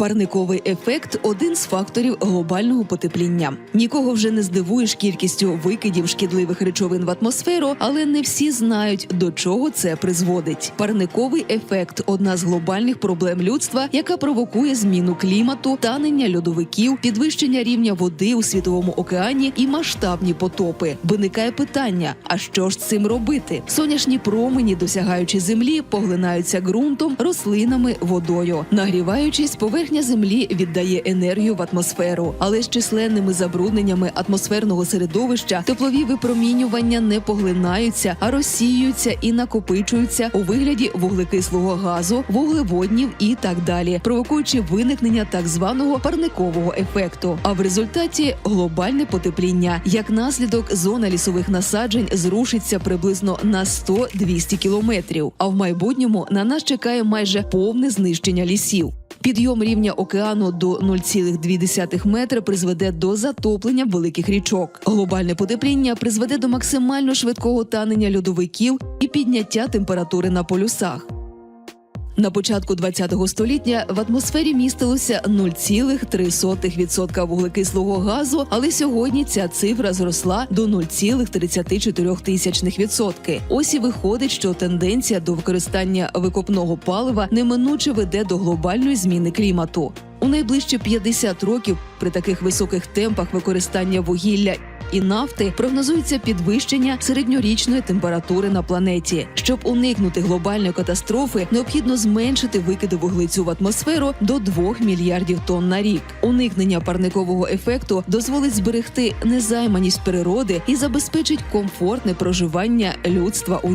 Парниковий ефект один з факторів глобального потепління. Нікого вже не здивуєш кількістю викидів шкідливих речовин в атмосферу, але не всі знають до чого це призводить. Парниковий ефект одна з глобальних проблем людства, яка провокує зміну клімату, танення льодовиків, підвищення рівня води у світовому океані і масштабні потопи. Виникає питання: а що ж цим робити? Сонячні промені, досягаючи землі, поглинаються ґрунтом, рослинами, водою. Нагріваючись, поверхня землі віддає енергію в атмосферу, але з численними забрудненнями атмосферного середовища теплові випромінювання не поглинаються, а розсіюються і накопичуються у вигляді вуглекислого газу, вуглеводнів і так далі, провокуючи виникнення так званого парникового ефекту. А в результаті глобальне потепління. Як наслідок, зона лісових насаджень зрушиться приблизно на 100-200 кілометрів. А в майбутньому на нас чекає майже повне знищення лісів. Підйом рівня океану до 0,2 метра призведе до затоплення великих річок. Глобальне потепління призведе до максимально швидкого танення льодовиків і підняття температури на полюсах. На початку ХХ століття в атмосфері містилося 0,3% вуглекислого газу, але сьогодні ця цифра зросла до 0,34%. Ось і виходить, що тенденція до використання викопного палива неминуче веде до глобальної зміни клімату. У найближчі 50 років при таких високих темпах використання вугілля і нафти прогнозується підвищення середньорічної температури на планеті. Щоб уникнути глобальної катастрофи, необхідно зменшити викиди вуглецю в атмосферу до 2 мільярдів тонн на рік. Уникнення парникового ефекту дозволить зберегти незайманість природи і забезпечить комфортне проживання людства у